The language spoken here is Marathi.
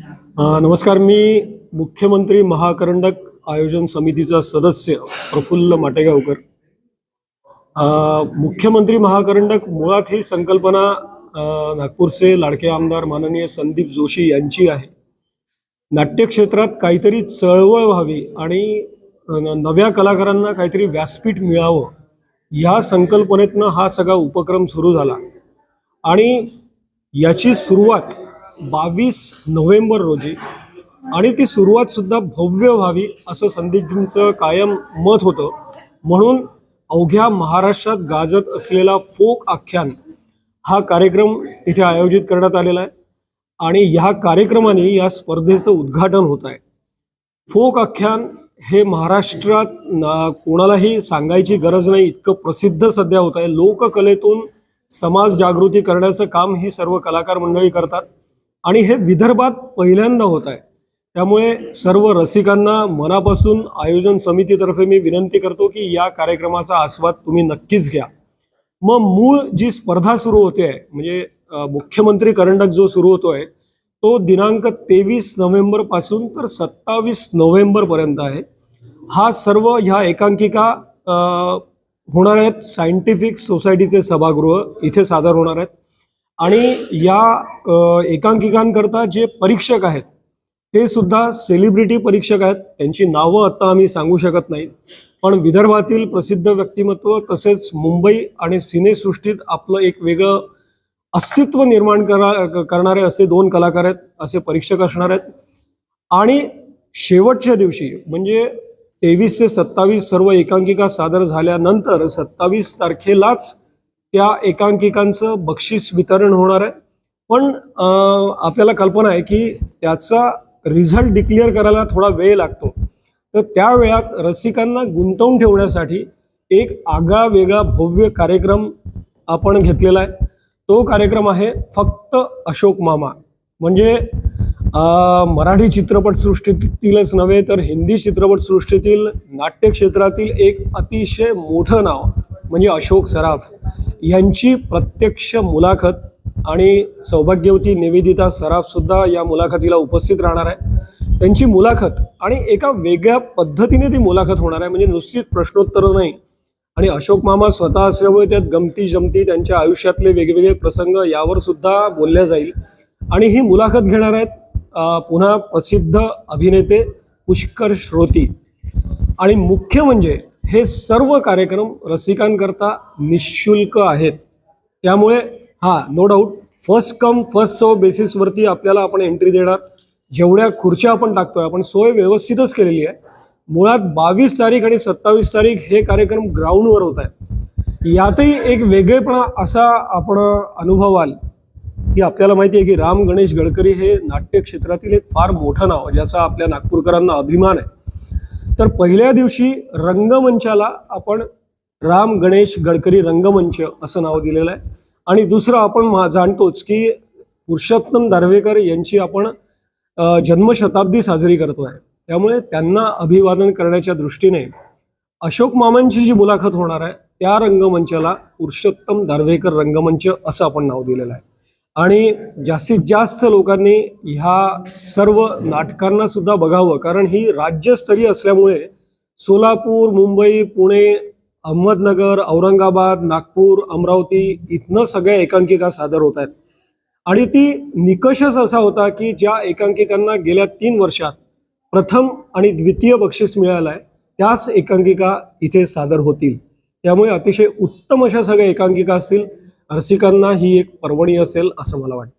नमस्कार मी मुख्यमंत्री महाकरंडक आयोजन समितीचा सदस्य प्रफुल्ल माटेगावकर. मुख्यमंत्री महाकरंडक मुळात ही संकल्पना नागपूरचे लाडके आमदार माननीय संदीप जोशी यांची आहे. नाट्यक्षेत्रात काहीतरी चळवळ व्हावी आणि नव्या कलाकारांना काहीतरी व्यासपीठ मिळावं ह्या संकल्पनेतनं हा सगळा उपक्रम सुरू झाला. आणि याची सुरुवात बावीस नोव्हेंबर रोजी. आणि ती सुरुवात सुद्धा भव्य व्हावी असं संदीपजींचं कायम मत होतं. म्हणून अवघ्या महाराष्ट्रात गाजत असलेला फोक आख्यान हा कार्यक्रम तिथे आयोजित करण्यात आलेला आहे. आणि ह्या कार्यक्रमाने या स्पर्धेचं उद्घाटन होत आहे. फोक आख्यान हे महाराष्ट्रात ना- कोणालाही सांगायची गरज नाही इतकं प्रसिद्ध सध्या होत आहे. लोककलेतून समाज जागृती करण्याचं काम ही सर्व कलाकार मंडळी करतात. आणि हे विदर्भात पहिल्यांदा होत आहे. त्यामुळे सर्व रसिकांना मनापासून आयोजन समितीतर्फे मी विनंती करतो की या कार्यक्रमाचा आस्वाद तुम्ही नक्कीच घ्या. मग मूळ जी स्पर्धा सुरू होते आहे म्हणजे मुख्यमंत्री करंडक जो सुरू होतोय तो दिनांक तेवीस नोव्हेंबरपासून तर सत्तावीस नोव्हेंबर पर्यंत आहे. हा सर्व ह्या एकांकिका होणार आहेत सायंटिफिक सोसायटीचे सभागृह इथे सादर होणार आहेत. आणि या एकांकिकांकरता जे परीक्षक आहेत ते सुद्धा सेलिब्रिटी परीक्षक आहेत. त्यांची नावं आत्ता आम्ही सांगू शकत नाही. पण विदर्भातील प्रसिद्ध व्यक्तिमत्व तसेच मुंबई आणि सिनेसृष्टीत आपलं एक वेगळं अस्तित्व निर्माण करा करणारे असे दोन कलाकार आहेत असे परीक्षक असणार आहेत. आणि शेवटच्या दिवशी म्हणजे तेवीस ते सत्तावीस सर्व एकांकिका सादर झाल्यानंतर सत्तावीस तारखेलाच त्या एकांकिकांचं बक्षीस वितरण होणार आहे. पण आपल्याला कल्पना आहे की त्याचा रिझल्ट डिक्लेअर करायला थोडा वेळ लागतो. तर त्या वेळात रसिकांना गुंतवून ठेवण्यासाठी एक आगळा वेगळा भव्य कार्यक्रम आपण घेतलेला आहे. तो कार्यक्रम आहे फक्त अशोक मामा. म्हणजे मराठी चित्रपटसृष्टीतीलच नव्हे तर हिंदी चित्रपटसृष्टीतील नाट्यक्षेत्रातील एक अतिशय मोठं नाव म्हणजे अशोक सराफ. यांची प्रत्यक्ष मुलाखत आणि सौभाग्यवती निवेदिता सराफसुद्धा या मुलाखतीला उपस्थित राहणार आहे. त्यांची मुलाखत आणि एका वेगळ्या पद्धतीने ती मुलाखत होणार आहे. म्हणजे नुसतीच प्रश्नोत्तरं नाही. आणि अशोक मामा स्वतः असल्यामुळे त्यात गमती जमती त्यांच्या आयुष्यातले वेगवेगळे प्रसंग यावर सुद्धा बोलल्या जाईल. आणि ही मुलाखत घेणार आहेत पुन्हा प्रसिद्ध अभिनेते पुष्कर श्रोती. आणि मुख्य म्हणजे हे सर्व कार्यक्रम रसिकांकरता निशुल्क आहेत. त्यामुळे हा no doubt first come first serve बेसिसवरती आपल्याला आपण एंट्री देणार. जेवढ्या खुर्च्या आपण टाकतोय आपण सोय व्यवस्थितच केलेली आहे. मुळात बावीस तारीख आणि सत्तावीस तारीख हे कार्यक्रम ग्राउंडवर होत आहेत. यातही एक वेगळेपणा असा आपण अनुभवाल की आपल्याला माहिती आहे की राम गणेश गडकरी हे नाट्य क्षेत्रातील एक फार मोठं नाव ज्याचा आपल्या नागपूरकरांना अभिमान आहे. तर पहिल्या दिवशी रंगमंचाला आपण राम गणेश गडकरी रंगमंच असं नाव दिलेलं आहे. आणि दुसरं आपण जाणतोच की पुरुषोत्तम दार्वेकर यांची आपण जन्मशताब्दी साजरी करतो आहे. त्यामुळे त्यांना अभिवादन करण्याच्या दृष्टीने अशोक मामांची जी मुलाखत होणार आहे त्या रंगमंचाला पुरुषोत्तम दार्वेकर रंगमंच असं आपण नाव दिलेलं आहे. आणि जास्तीत जास्त लोकांनी ह्या सर्व नाटकांना सुद्धा बघावं. कारण ही राज्यस्तरीय असल्यामुळे सोलापूर मुंबई पुणे अहमदनगर औरंगाबाद नागपूर अमरावती इथनं सगळ्या एकांकिका सादर होत आहेत. आणि ती निकषच असा होता की ज्या एकांकिकांना गेल्या तीन वर्षात प्रथम आणि द्वितीय बक्षीस मिळालं आहे त्याच एकांकिका इथे सादर होतील. त्यामुळे अतिशय उत्तम अशा सगळ्या एकांकिका असतील. रसिकांना ही एक पर्वणी असेल असं मला वाटतं.